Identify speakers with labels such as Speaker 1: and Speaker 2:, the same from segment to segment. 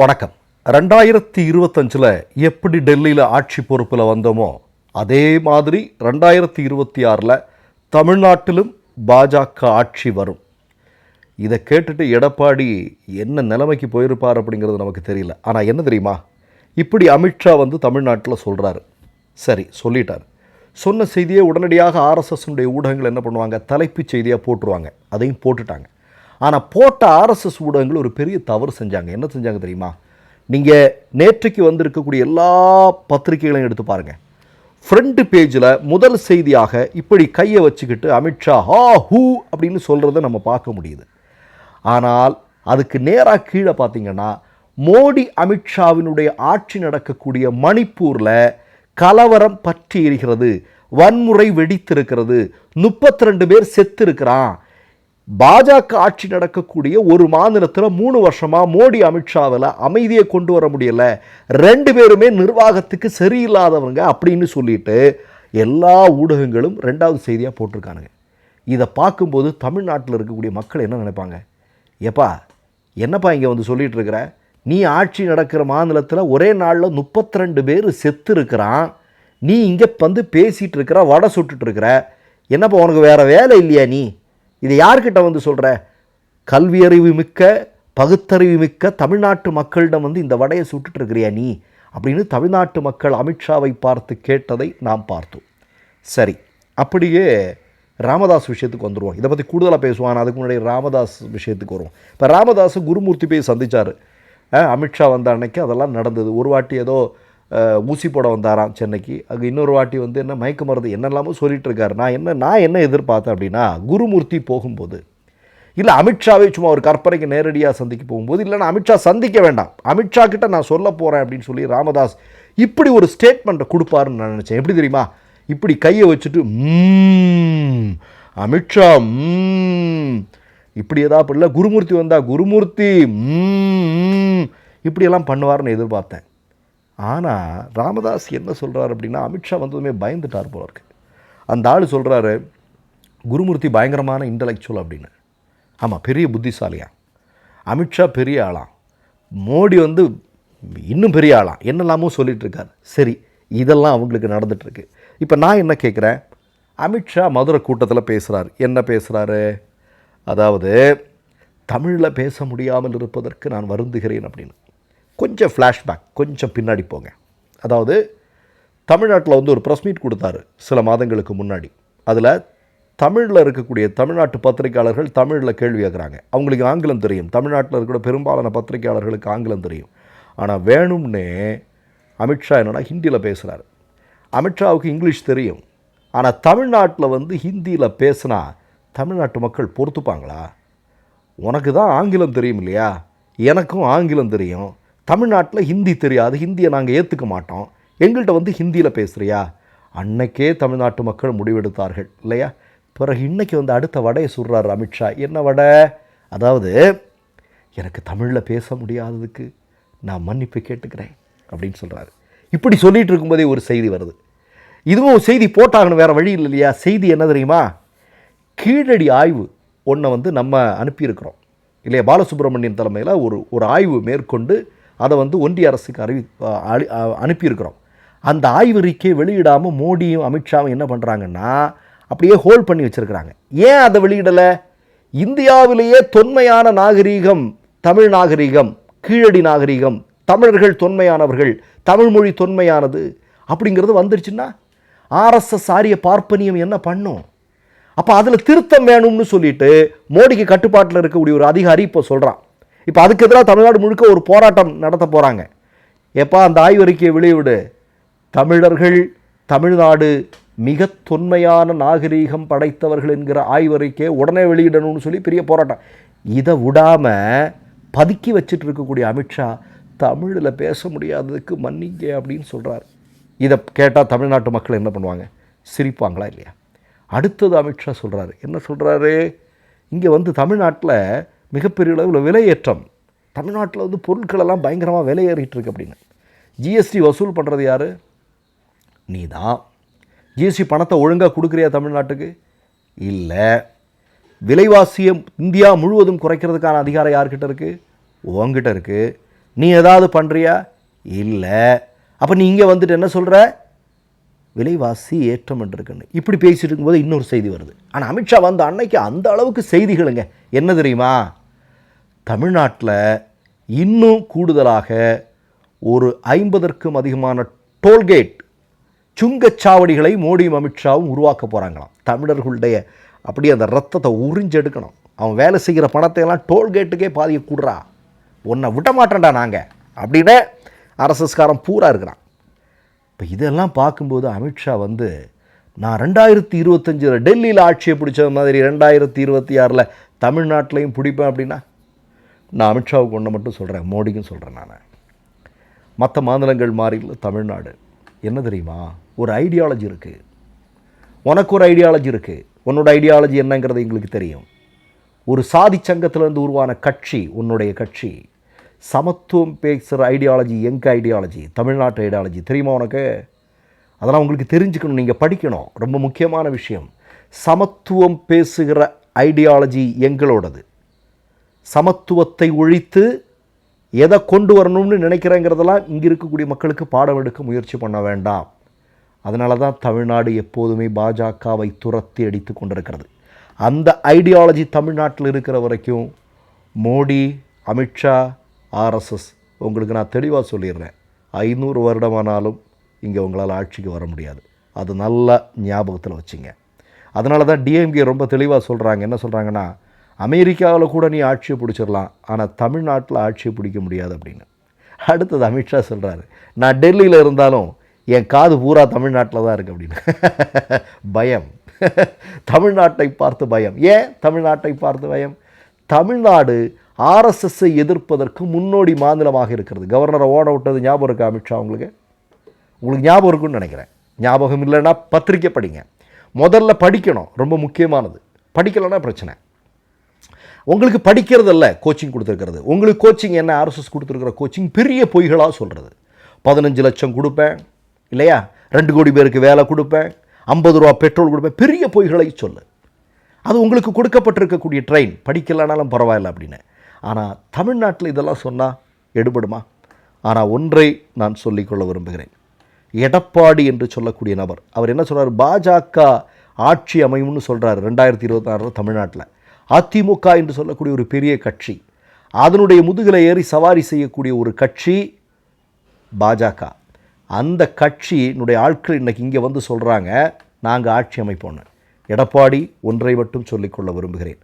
Speaker 1: வணக்கம். ரெண்டாயிரத்தி இருபத்தஞ்சில் எப்படி டெல்லியில் ஆட்சி பொறுப்பில் வந்தோமோ அதே மாதிரி ரெண்டாயிரத்தி இருபத்தி ஆறில் தமிழ்நாட்டிலும் பாஜக ஆட்சி வரும். இதை கேட்டுட்டு எடப்பாடி என்ன நிலைமைக்கு போயிருப்பார் அப்படிங்கிறது நமக்கு தெரியல. ஆனால் என்ன தெரியுமா? இப்படி அமித்ஷா வந்து தமிழ்நாட்டில் சொல்கிறாரு சரி சொல்லிட்டார். சொன்ன செய்தியை உடனடியாக ஆர்எஸ்எஸ்னுடைய ஊடகங்கள் என்ன பண்ணுவாங்க? தலைப்புச் செய்தியாக போட்டுருவாங்க. அதையும் போட்டுட்டாங்க. ஆனால் போட்ட ஆர்எஸ்எஸ் ஊடகங்கள் ஒரு பெரிய தவறு செஞ்சாங்க. என்ன செஞ்சாங்க தெரியுமா? நீங்கள் நேற்றைக்கு வந்திருக்கக்கூடிய எல்லா பத்திரிகைகளையும் எடுத்து பாருங்கள் ஃப்ரண்ட் பேஜில் முதல் செய்தியாக இப்படி கையை வச்சுக்கிட்டு அமித்ஷா ஹா ஹூ அப்படின்னு சொல்கிறத நம்ம பார்க்க முடியுது. ஆனால் அதுக்கு நேராக கீழே பார்த்தீங்கன்னா மோடி அமித்ஷாவினுடைய ஆட்சி நடக்கக்கூடிய மணிப்பூரில் கலவரம் பற்றி இருக்கிறது வன்முறை வெடித்திருக்கிறது முப்பத்தி ரெண்டு பேர் செத்திருக்கிறான் பாஜக ஆட்சி நடக்கக்கூடிய ஒரு மாநிலத்தில் மூணு வருஷமாக மோடி அமித்ஷாவில் அமைதியை கொண்டு வர முடியலை. ரெண்டு பேருமே நிர்வாகத்துக்கு சரியில்லாதவங்க அப்படின்னு சொல்லிட்டு எல்லா ஊடகங்களும் ரெண்டாவது செய்தியாக போட்டிருக்கானுங்க. இதை பார்க்கும்போது தமிழ்நாட்டில் இருக்கக்கூடிய மக்கள் என்ன நினைப்பாங்க? ஏப்பா என்னப்பா இங்கே வந்து சொல்லிகிட்டு இருக்கிற? நீ ஆட்சி நடக்கிற மாநிலத்தில் ஒரே நாளில் முப்பத்தி ரெண்டு பேர் செத்து இருக்கிறான். நீ இங்கே வந்து பேசிகிட்டு இருக்கிற வடை சுட்டுட்டு இருக்கிற. என்னப்பா உனக்கு வேறு வேலை இல்லையா நீ? இதை யார்கிட்ட வந்து சொல்கிற கல்வியறிவு மிக்க பகுத்தறிவு மிக்க தமிழ்நாட்டு மக்களிடம் வந்து இந்த வடையை சுட்டுட்டு இருக்கிறியா நீ? அப்படின்னு தமிழ்நாட்டு மக்கள் அமித்ஷாவை பார்த்து கேட்டதை நாம் பார்த்தோம். சரி அப்படியே ராமதாஸ் விஷயத்துக்கு வந்துடுவோம் இதை பற்றி கூடுதலாக பேசுவான் அதுக்கு முன்னாடி ராமதாஸ் விஷயத்துக்கு வருவோம். இப்போ ராமதாஸ் குருமூர்த்தி போய் சந்திச்சார். அமித்ஷா வந்த அன்னைக்கு அதெல்லாம் நடந்தது. ஒரு வாட்டி ஏதோ ஊசி போட வந்தாராம் சென்னைக்கு. அங்கே இன்னொரு வாட்டி வந்து என்ன மயக்க மருந்து என்னெல்லாமோ சொல்லிட்டு இருக்காரு. நான் என்ன நான் என்ன எதிர்பார்த்தேன் அப்படின்னா குருமூர்த்தி போகும்போது இல்லை அமித்ஷாவே சும்மா ஒரு கற்பனைக்கு நேரடியாக சந்திக்க போகும்போது இல்லைன்னா அமித்ஷா சந்திக்க வேண்டாம். அமித்ஷா கிட்ட நான் சொல்ல போகிறேன் அப்படின்னு சொல்லி ராமதாஸ் இப்படி ஒரு ஸ்டேட்மெண்ட்டை கொடுப்பாருன்னு நான் நினச்சேன். எப்படி தெரியுமா? இப்படி கையை வச்சுட்டு அமித்ஷா இப்படி ஏதாவது இல்லை குருமூர்த்தி வந்தா குருமூர்த்தி இப்படியெல்லாம் பண்ணுவார்னு எதிர்பார்த்தேன். ஆனால் ராமதாஸ் என்ன சொல்கிறார் அப்படின்னா அமித்ஷா வந்ததுமே பயந்துட்டார் போல இருக்கு. அந்த ஆள் சொல்கிறாரு குருமூர்த்தி பயங்கரமான இன்டலெக்சுவல் அப்படின்னு. ஆமாம் பெரிய புத்திசாலியா. அமித்ஷா பெரிய ஆளாம் மோடி வந்து இன்னும் பெரிய ஆளாம் என்னெல்லாமோ சொல்லிகிட்ருக்கார் சரி இதெல்லாம் அவங்களுக்கு நடந்துகிட்ருக்கு இப்போ நான் என்ன கேட்குறேன் அமித்ஷா மதுரை கூட்டத்தில் பேசுகிறார் என்ன பேசுகிறாரு அதாவது தமிழில் பேச முடியாமல் இருப்பதற்கு நான் வருந்துகிறேன் அப்படின்னு. கொஞ்சம் ஃப்ளாஷ்பேக் கொஞ்சம் பின்னாடி போங்க. அதாவது தமிழ்நாட்டில் வந்து ஒரு ப்ரெஸ் மீட் கொடுத்தாரு சில மாதங்களுக்கு முன்னாடி. அதில் தமிழில் இருக்கக்கூடிய தமிழ்நாட்டு பத்திரிகையாளர்கள் தமிழில் கேள்வி கேட்குறாங்க அவங்களுக்கு ஆங்கிலம் தெரியும். தமிழ்நாட்டில் இருக்கிற பெரும்பாலான பத்திரிகையாளர்களுக்கு ஆங்கிலம் தெரியும். ஆனால் வேணும்னே அமித்ஷா என்னென்னா ஹிந்தியில் பேசுகிறார் அமித்ஷாவுக்கு இங்கிலீஷ் தெரியும். ஆனால் தமிழ்நாட்டில் வந்து ஹிந்தியில் பேசினா தமிழ்நாட்டு மக்கள் பொறுத்துப்பாங்களா? உனக்கு தான் ஆங்கிலம் தெரியும் இல்லையா? எனக்கும் ஆங்கிலம் தெரியும். தமிழ்நாட்டில் ஹிந்தி தெரியாது ஹிந்தியை நாங்கள் ஏற்றுக்க மாட்டோம். எங்கள்கிட்ட வந்து ஹிந்தியில் பேசுகிறியா அன்னைக்கே தமிழ்நாட்டு மக்கள் முடிவெடுத்தார்கள் இல்லையா? பிறகு இன்னைக்கு வந்து அடுத்த வடையை சொல்கிறார் அமித்ஷா என்ன வடை? அதாவது எனக்கு தமிழில் பேச முடியாததுக்கு நான் மன்னிப்பு கேட்டுக்கிறேன் அப்படின்னு சொல்கிறாரு இப்படி சொல்லிகிட்டு இருக்கும்போதே ஒரு செய்தி வருது. இதுவும் ஒரு செய்தி போட்டாகணும் வேறு வழி இல்லை இல்லையா? செய்தி என்ன தெரியுமா? கீழடி ஆய்வு ஒன்றை வந்து நம்ம அனுப்பியிருக்கிறோம். இல்லையா? பாலசுப்ரமணியன் தலைமையில் ஒரு ஒரு ஆய்வு மேற்கொண்டு அதை வந்து ஒன்றிய அரசுக்கு அறிவி அழி- அனுப்பியிருக்கிறோம். அந்த ஆய்வறிக்கை வெளியிடாமல் மோடியும் அமித்ஷாவும் என்ன பண்ணுறாங்கன்னா அப்படியே ஹோல்ட் பண்ணி வச்சுருக்கிறாங்க. ஏன் அதை வெளியிடலை? இந்தியாவிலேயே தொன்மையான நாகரீகம் தமிழ் நாகரீகம் கீழடி நாகரீகம் தமிழர்கள் தொன்மையானவர்கள் தமிழ்மொழி தொன்மையானது அப்படிங்கிறது வந்துருச்சுன்னா ஆர்எஸ்எஸ் ஆரிய பார்ப்பனியம் என்ன பண்ணும்? அப்போ அதில் திருத்தம் வேணும்னு சொல்லிட்டு மோடிக்கு கட்டுப்பாட்டில் இருக்கக்கூடிய ஒரு அதிகாரி இப்போ சொல்கிறான் இப்போ அதுக்கு எதிராக தமிழ்நாடு முழுக்க ஒரு போராட்டம் நடத்த போகிறாங்க எப்போ அந்த ஆய்வறிக்கையை வெளியிடு. தமிழர்கள் தமிழ்நாடு மிக தொன்மையான நாகரீகம் படைத்தவர்கள் என்கிற ஆய்வறிக்கையை உடனே வெளியிடணும்னு சொல்லி பெரிய போராட்டம். இதை விடாமல் பதுக்கி வச்சுட்டு இருக்கக்கூடிய அமித்ஷா தமிழில் பேச முடியாததுக்கு மன்னிங்க அப்படின்னு சொல்கிறார் இதை கேட்டால் தமிழ்நாட்டு மக்கள் என்ன பண்ணுவாங்க? சிரிப்பாங்களா இல்லையா? அடுத்தது அமித்ஷா சொல்கிறாரு என்ன சொல்கிறாரு இங்கே வந்து தமிழ்நாட்டில் மிகப்பெரிய அளவில் விலையேற்றம். தமிழ்நாட்டில் வந்து பொருட்கள் எல்லாம் பயங்கரமாக விலையேறிட்டு இருக்கு அப்படின்னு ஜிஎஸ்டி வசூல் பண்ணுறது யார்? நீ தான் ஜிஎஸ்டி பணத்தை ஒழுங்காக கொடுக்குறியா தமிழ்நாட்டுக்கு? இல்லை. விலைவாசியை இந்தியா முழுவதும் குறைக்கிறதுக்கான அதிகாரம் யார்கிட்ட இருக்குது உங்ககிட்ட இருக்குது நீ ஏதாவது பண்ணுறியா இல்லை. அப்போ நீ இங்கே வந்துட்டு என்ன சொல்கிற விலைவாசி ஏற்றம் இருக்குன்னு இப்படி பேசிட்டு இருக்கும்போது இன்னொரு செய்தி வருது. ஆனால் அமித்ஷா வந்த அன்னைக்கு அந்த அளவுக்கு செய்திகளுங்க. என்ன தெரியுமா? தமிழ்நாட்டில் இன்னும் கூடுதலாக ஒரு ஐம்பதற்கும் அதிகமான டோல்கேட் சுங்கச்சாவடிகளை மோடியும் அமித்ஷாவும் உருவாக்க போகிறாங்களாம் தமிழர்களுடைய அப்படியே அந்த ரத்தத்தை உறிஞ்செடுக்கணும் அவன் வேலை செய்கிற பணத்தையெல்லாம் டோல்கேட்டுக்கே பாதிய கூடுறா. உன்னை விட மாட்டேன்டா நாங்கள் அப்படின்னு அரசஸ்காரம் பூரா இருக்கிறான். இப்போ இதெல்லாம் பார்க்கும்போது அமித்ஷா வந்து நான் ரெண்டாயிரத்தி இருபத்தஞ்சில் டெல்லியில் ஆட்சியை பிடிச்ச மாதிரி ரெண்டாயிரத்தி இருபத்தி ஆறில் தமிழ்நாட்டிலையும் பிடிப்பேன் அப்படின்னா நான் அமித்ஷாவுக்கு ஒன்று மட்டும் சொல்கிறேன் மோடிக்கும் சொல்கிறேன் நான். மற்ற மாநிலங்கள் மாறியில் தமிழ்நாடு. என்ன தெரியுமா? ஒரு ஐடியாலஜி இருக்குது உனக்கு ஒரு ஐடியாலஜி இருக்குது உன்னோட ஐடியாலஜி என்னங்கிறது எங்களுக்கு தெரியும். ஒரு சாதி சங்கத்திலேருந்து உருவான கட்சி உன்னுடைய கட்சி. சமத்துவம் பேசுகிற ஐடியாலஜி எங்கள் ஐடியாலஜி தமிழ்நாட்டு ஐடியாலஜி தெரியுமா உனக்கு? அதெல்லாம் உங்களுக்கு தெரிஞ்சுக்கணும். நீங்கள் படிக்கணும். ரொம்ப முக்கியமான விஷயம். சமத்துவம் பேசுகிற ஐடியாலஜி எங்களோடது. சமத்துவத்தை ஒழித்து எதை கொண்டு வரணும்னு நினைக்கிறேங்கிறதெல்லாம் இங்கே இருக்கக்கூடிய மக்களுக்கு பாடம் எடுக்க முயற்சி பண்ண வேண்டாம். அதனால தான் தமிழ்நாடு எப்போதுமே பாஜகவை துரத்தி அடித்து கொண்டிருக்கிறது. அந்த ஐடியாலஜி தமிழ்நாட்டில் இருக்கிற வரைக்கும் மோடி அமித்ஷா ஆர்எஸ்எஸ் உங்களுக்கு நான் தெளிவாக சொல்லிடுறேன். ஐநூறு வருடமானாலும் இங்கே உங்களால் ஆட்சிக்கு வர முடியாது. அது நல்ல ஞாபகத்தில் வச்சுங்க. அதனால தான் டிஎம்கே ரொம்ப தெளிவாக சொல்கிறாங்க என்ன சொல்கிறாங்கன்னா அமெரிக்காவில் கூட நீ ஆட்சியை பிடிச்சிடலாம் ஆனால் தமிழ்நாட்டில் ஆட்சியை பிடிக்க முடியாது அப்படின்னு. அடுத்தது அமித்ஷா சொல்கிறாரு நான் டெல்லியில் இருந்தாலும் என் காது பூரா தமிழ்நாட்டில் தான் இருக்குது அப்படின்னு. பயம். தமிழ்நாட்டை பார்த்து பயம். ஏன் தமிழ்நாட்டை பார்த்து பயம்? தமிழ்நாடு ஆர்எஸ்எஸ்ஸை எதிர்ப்பதற்கு முன்னோடி மாநிலமாக இருக்கிறது. கவர்னரை ஓட விட்டது ஞாபகம் இருக்கா அமித்ஷா உங்களுக்கு? உங்களுக்கு ஞாபகம் இருக்குன்னு நினைக்கிறேன். ஞாபகம் இல்லைன்னா பத்திரிக்கை படிங்க. முதல்ல படிக்கணும் ரொம்ப முக்கியமானது. படிக்கலைன்னா பிரச்சனை. உங்களுக்கு படிக்கிறதல்ல கோச்சிங் கொடுத்துருக்கிறது. உங்களுக்கு கோச்சிங் என்ன? ஆர்எஸ்எஸ் கொடுத்துருக்குற கோச்சிங் பெரிய பொய்களாக சொல்கிறது பதினஞ்சு லட்சம் கொடுப்பேன் இல்லையா? ரெண்டு கோடி பேருக்கு வேலை கொடுப்பேன் ஐம்பது ரூபா பெட்ரோல் கொடுப்பேன் பெரிய பொய்களை சொல்லு. அது உங்களுக்கு கொடுக்கப்பட்டிருக்கக்கூடிய ட்ரெயின் படிக்கலைனாலும் பரவாயில்ல அப்படின்னு. ஆனால் தமிழ்நாட்டில் இதெல்லாம் சொன்னால் எடுபடுமா? ஆனால் ஒன்றை நான் சொல்லிக்கொள்ள விரும்புகிறேன். எடப்பாடி என்று சொல்லக்கூடிய நபர். அவர் என்ன சொல்கிறார் பாஜக ஆட்சி அமையும்னு சொல்கிறார் ரெண்டாயிரத்தி இருபத்தாறில் தமிழ்நாட்டில். அதிமுக என்று சொல்லக்கூடிய ஒரு பெரிய கட்சி அதனுடைய முதுகில் ஏறி சவாரி செய்யக்கூடிய ஒரு கட்சி பாஜக. அந்த கட்சியினுடைய ஆட்கள் இன்றைக்கி இங்கே வந்து சொல்கிறாங்க நாங்கள் ஆட்சி அமைப்போன்னு எடப்பாடி ஒன்றை மட்டும் சொல்லிக்கொள்ள விரும்புகிறேன்.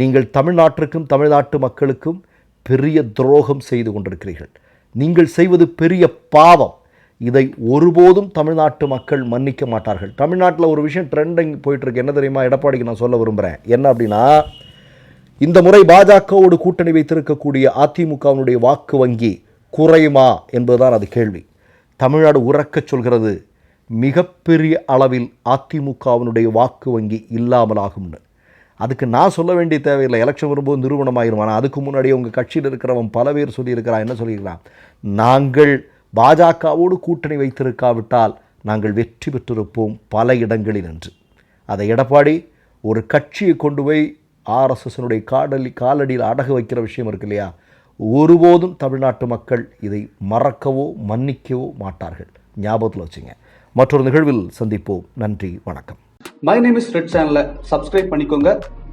Speaker 1: நீங்கள் தமிழ்நாட்டிற்கும் தமிழ்நாட்டு மக்களுக்கும் பெரிய துரோகம் செய்து கொண்டிருக்கிறீர்கள். நீங்கள் செய்வது பெரிய பாவம். இதை ஒருபோதும் தமிழ்நாட்டு மக்கள் மன்னிக்க மாட்டார்கள். தமிழ்நாட்டில் ஒரு விஷயம் ட்ரெண்டிங் போயிட்டுருக்கு என்ன தெரியுமா? எடப்பாடிக்கு நான் சொல்ல விரும்புகிறேன் என்ன அப்படின்னா இந்த முறை பாஜகவோடு கூட்டணி வைத்திருக்கக்கூடிய அதிமுகவினுடைய வாக்கு வங்கி குறையுமா என்பதுதான் அது கேள்வி. தமிழ்நாடு உறக்கச் சொல்கிறது மிகப்பெரிய அளவில் அதிமுகவினுடைய வாக்கு வங்கி இல்லாமலாகும்னு அதுக்கு நான் சொல்ல வேண்டிய தேவையில்லை. எலெக்ஷன் வரும்போது நிறுவனமாயிரும் ஆனால் அதுக்கு முன்னாடி உங்கள் கட்சியில் இருக்கிறவன் பல பேர் சொல்லியிருக்கிறான். என்ன சொல்லியிருக்கிறான்? நாங்கள் பாஜகவோடு கூட்டணி வைத்திருக்காவிட்டால் நாங்கள் வெற்றி பெற்றிருப்போம் பல இடங்களில் என்று. அதை எடப்பாடி ஒரு கட்சியை கொண்டு போய் ஆர்எஸ்எஸ்னுடைய காடலி காலடியில் அடகு வைக்கிற விஷயம் இருக்கு இல்லையா? ஒருபோதும் தமிழ்நாட்டு மக்கள் இதை மறக்கவோ மன்னிக்கவோ மாட்டார்கள். ஞாபகத்தில் வச்சுங்க. மற்றொரு நிகழ்வில் சந்திப்போம். நன்றி வணக்கம்.
Speaker 2: மை நேம் இஸ் ரெட் சேனலை சப்ஸ்கிரைப் பண்ணிக்கோங்க.